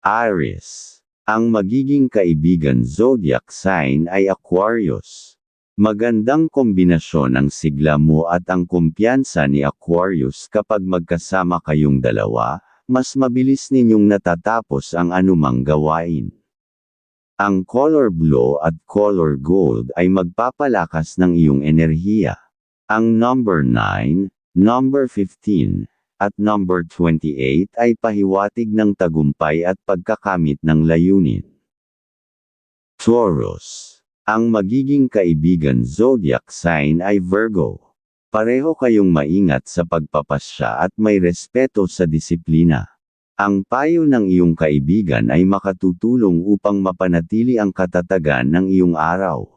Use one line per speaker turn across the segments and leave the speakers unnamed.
Aries. Ang magiging kaibigan zodiac sign ay Aquarius. Magandang kombinasyon ang sigla mo at ang kumpiyansa ni Aquarius kapag magkasama kayong dalawa, mas mabilis ninyong natatapos ang anumang gawain. Ang color blue at color gold ay magpapalakas ng iyong enerhiya. Ang number 9, number 15, at number 28 ay pahiwatig ng tagumpay at pagkakamit ng layunin. Taurus. Ang magiging kaibigan zodiac sign ay Virgo. Pareho kayong maingat sa pagpapasya at may respeto sa disiplina. Ang payo ng iyong kaibigan ay makatutulong upang mapanatili ang katatagan ng iyong araw.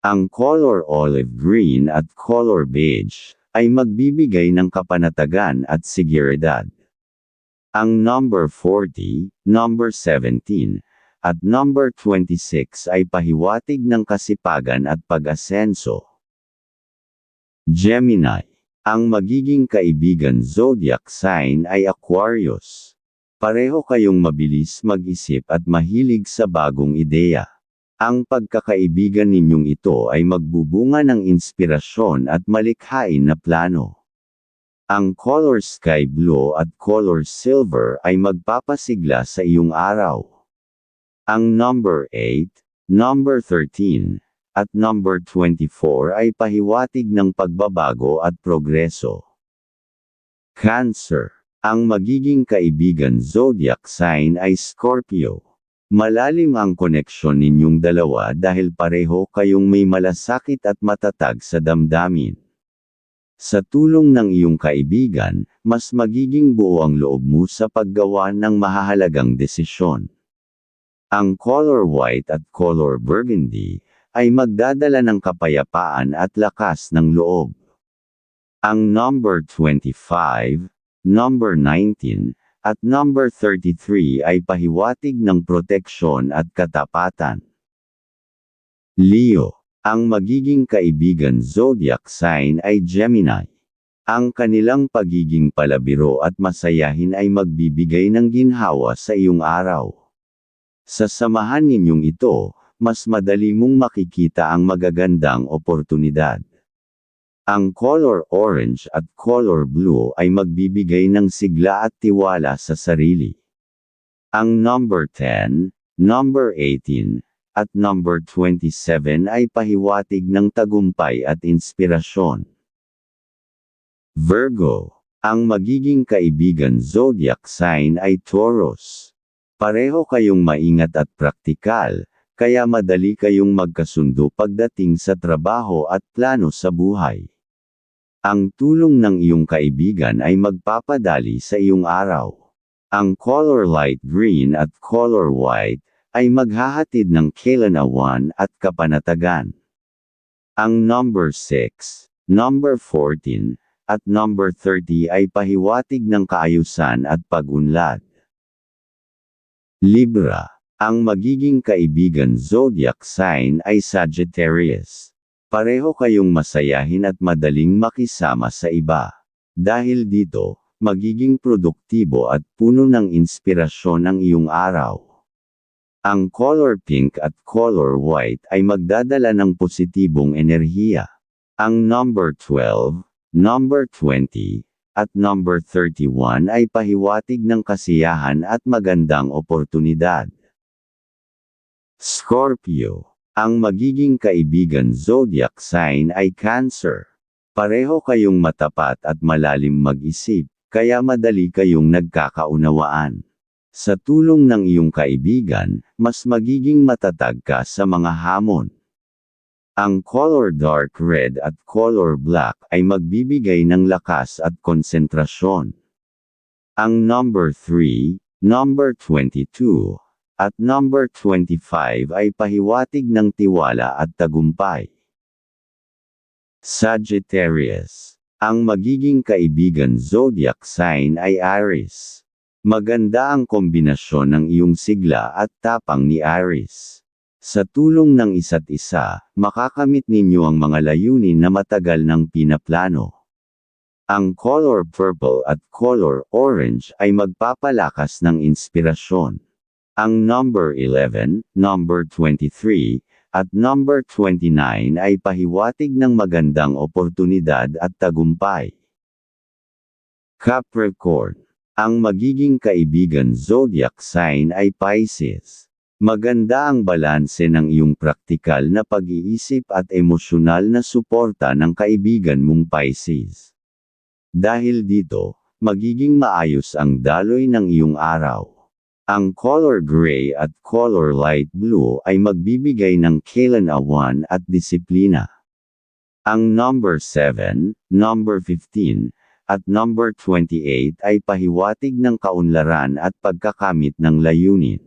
Ang color olive green at color beige ay magbibigay ng kapanatagan at seguridad. Ang number 40, number 17, at number 26 ay pahiwatig ng kasipagan at pag-asenso. Gemini. Ang magiging kaibigan zodiac sign ay Aquarius. Pareho kayong mabilis mag-isip at mahilig sa bagong ideya. Ang pagkakaibigan ninyong ito ay magbubunga ng inspirasyon at malikhain na plano. Ang color sky blue at color silver ay magpapasigla sa iyong araw. Ang number 8, number 13, at number 24 ay pahiwatig ng pagbabago at progreso. Cancer. Ang magiging kaibigan zodiac sign ay Scorpio. Malalim ang koneksyon ninyong dalawa dahil pareho kayong may malasakit at matatag sa damdamin. Sa tulong ng iyong kaibigan, mas magiging buo ang loob mo sa paggawa ng mahahalagang desisyon. Ang color white at color burgundy ay magdadala ng kapayapaan at lakas ng loob. Ang number 25, number 19, at number 33 ay pahiwatig ng proteksyon at katapatan. Leo. Ang magiging kaibigan zodiac sign ay Gemini. Ang kanilang pagiging palabiro at masayahin ay magbibigay ng ginhawa sa iyong araw. Sa samahan ninyong ito, mas madali mong makikita ang magagandang oportunidad. Ang color orange at color blue ay magbibigay ng sigla at tiwala sa sarili. Ang number 10, number 18, at number 27 ay pahiwatig ng tagumpay at inspirasyon. Virgo. Ang magiging kaibigan zodiac sign ay Taurus. Pareho kayong maingat at praktikal, kaya madali kayong magkasundo pagdating sa trabaho at plano sa buhay. Ang tulong ng iyong kaibigan ay magpapadali sa iyong araw. Ang color light green at color white ay maghahatid ng kailanawan at kapanatagan. Ang number 6, number 14, at number 30 ay pahiwatig ng kaayusan at pagunlad. Libra. Ang magiging kaibigan zodiac sign ay Sagittarius. Pareho kayong masayahin at madaling makisama sa iba. Dahil dito, magiging produktibo at puno ng inspirasyon ang iyong araw. Ang color pink at color white ay magdadala ng positibong enerhiya. Ang number 12, number 20, at number 31 ay pahiwatig ng kasiyahan at magandang oportunidad. Scorpio ang magiging kaibigan zodiac sign ay Cancer. Pareho kayong matapat at malalim mag-isip, kaya madali kayong nagkakaunawaan. Sa tulong ng iyong kaibigan, mas magiging matatag ka sa mga hamon. Ang color dark red at color black ay magbibigay ng lakas at konsentrasyon. Ang number 3, number 22, at number 25 ay pahiwatig ng tiwala at tagumpay. Sagittarius. Ang magiging kaibigan zodiac sign ay Aries. Maganda ang kombinasyon ng iyong sigla at tapang ni Aries. Sa tulong ng isa't isa, makakamit ninyo ang mga layunin na matagal ng pinaplano. Ang color purple at color orange ay magpapalakas ng inspirasyon. Ang number 11, number 23, at number 29 ay pahiwatig ng magandang oportunidad at tagumpay. Capricorn. Ang magiging kaibigan zodiac sign ay Pisces. Maganda ang balanse ng iyong praktikal na pag-iisip at emosyonal na suporta ng kaibigan mong Pisces. Dahil dito, magiging maayos ang daloy ng iyong araw. Ang color gray at color light blue ay magbibigay ng kailanawan at disiplina. Ang number 7, number 15, at number 28 ay pahiwatig ng kaunlaran at pagkakamit ng layunin.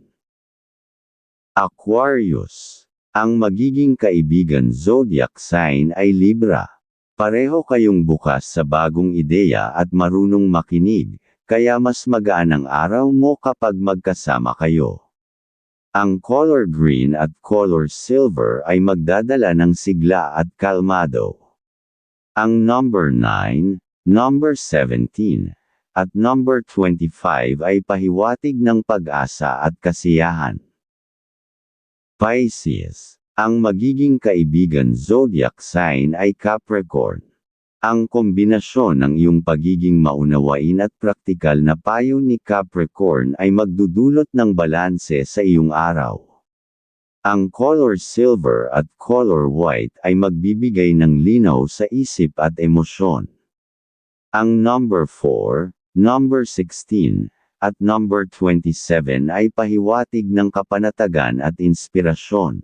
Aquarius. Ang magiging kaibigan zodiac sign ay Libra. Pareho kayong bukas sa bagong ideya at marunong makinig, kaya mas magaan ang araw mo kapag magkasama kayo. Ang color green at color silver ay magdadala ng sigla at kalmado. Ang number 9, number 17, at number 25 ay pahiwatig ng pag-asa at kasiyahan. Pisces. Ang magiging kaibigan zodiac sign ay Capricorn. Ang kombinasyon ng iyong pagiging maunawain at praktikal na payo ni Capricorn ay magdudulot ng balanse sa iyong araw. Ang color silver at color white ay magbibigay ng linaw sa isip at emosyon. Ang number 4, number 16, at number 27 ay pahiwatig ng kapanatagan at inspirasyon.